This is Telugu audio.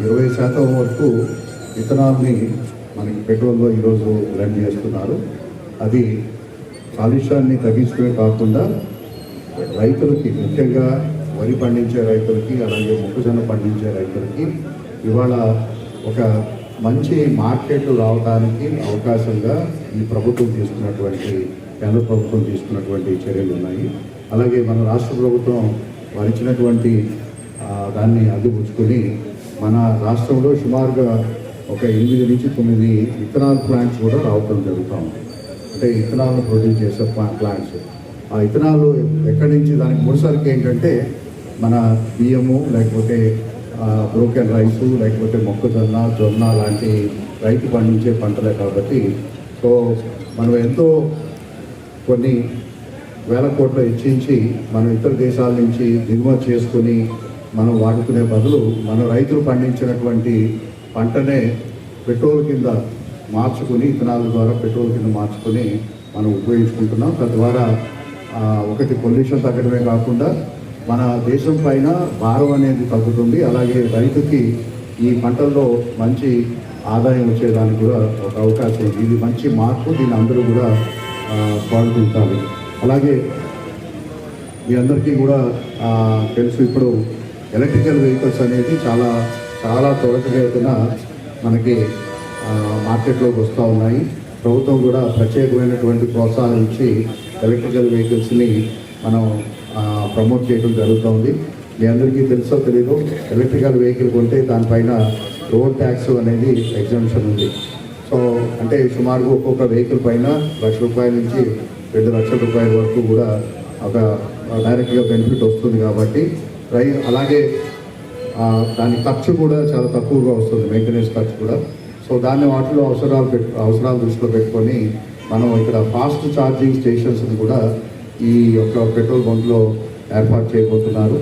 ఇరవై శాతం వరకు విత్తనాల్ని మనకి పెట్రోల్లో ఈరోజు బ్లెండ్ చేస్తున్నారు. అది కాలుష్యాన్ని తగ్గించడమే కాకుండా రైతులకి ముఖ్యంగా వరి పండించే రైతులకి అలాగే మొక్కజొన్న పండించే రైతులకి ఇవాళ ఒక మంచి మార్కెట్ రావడానికి అవకాశంగా ఈ ప్రభుత్వం తీసుకున్నటువంటి కేంద్ర ప్రభుత్వం తీసుకున్నటువంటి చర్యలు ఉన్నాయి. అలాగే మన రాష్ట్ర ప్రభుత్వం వారు ఇచ్చినటువంటి దాన్ని అందిపుచ్చుకొని మన రాష్ట్రంలో సుమారుగా ఒక ఎనిమిది నుంచి తొమ్మిది ఇథనాల్ ప్లాంట్స్ కూడా రావడం జరుగుతూ ఉంది. అంటే ఇథనాల్ను ప్రొడ్యూస్ చేసే ప్లాంట్స్. ఆ విత్తనాలు ఎక్కడి నుంచి దానికి ముడిసరికి ఏంటంటే మన బియ్యము లేకపోతే బ్రోకెన్ రైసు లేకపోతే మొక్కజొన్న జొన్న లాంటి రైతు పండించే పంటలే కాబట్టి సో మనం ఎంతో కొన్ని వేల కోట్లు ఇచ్చించి మనం ఇతర దేశాల నుంచి దిగుమతి చేసుకుని మనం వాడుకునే బదులు మన రైతులు పండించినటువంటి పంటనే పెట్రోల్ కింద మార్చుకుని ఇథనాల్ ద్వారా పెట్రోల్ కింద మార్చుకుని మనం ఉపయోగించుకుంటున్నాం. తద్వారా ఒకటి పొల్యూషన్ తగ్గడమే కాకుండా మన దేశం పైన భారం అనేది తగ్గుతుంది. అలాగే రైతుకి ఈ పంటల్లో మంచి ఆదాయం వచ్చేదానికి కూడా ఒక అవకాశం ఉంది. ఇది మంచి మార్పు దీని అందరూ కూడా పాల్గొంటారు అలాగే మీ అందరికీ కూడా తెలుసు ఇప్పుడు ఎలక్ట్రికల్ వెహికల్స్ అనేది చాలా చాలా త్వరతగతిన మనకి మార్కెట్లోకి వస్తూ ఉన్నాయి. ప్రభుత్వం కూడా ప్రత్యేకమైనటువంటి ప్రోత్సాహం ఇచ్చి ఎలక్ట్రికల్ వెహికల్స్ని మనం ప్రమోట్ చేయడం జరుగుతుంది. మీ అందరికీ తెలుసో తెలీదు ఎలక్ట్రికల్ వెహికల్ కొంటే దానిపైన రోడ్ ట్యాక్స్ అనేది ఎగ్జామ్షన్ ఉంది. సో అంటే సుమారుగా ఒక్కొక్క వెహికల్ పైన లక్ష రూపాయల నుంచి రెండు లక్షల రూపాయల వరకు కూడా ఒక డైరెక్ట్గా బెనిఫిట్ వస్తుంది కాబట్టి రై అలాగే దాని ఖర్చు కూడా చాలా తక్కువగా వస్తుంది మెయింటెనెన్స్ ఖర్చు కూడా. సో దాన్ని వాటిలో అవసరాలు పెట్టు అవసరాలు దృష్టిలో పెట్టుకొని మనం ఇక్కడ ఫాస్ట్ ఛార్జింగ్ స్టేషన్స్ని కూడా ఈ యొక్క పెట్రోల్ బంక్లో ఏర్పాటు చేయబోతున్నారు.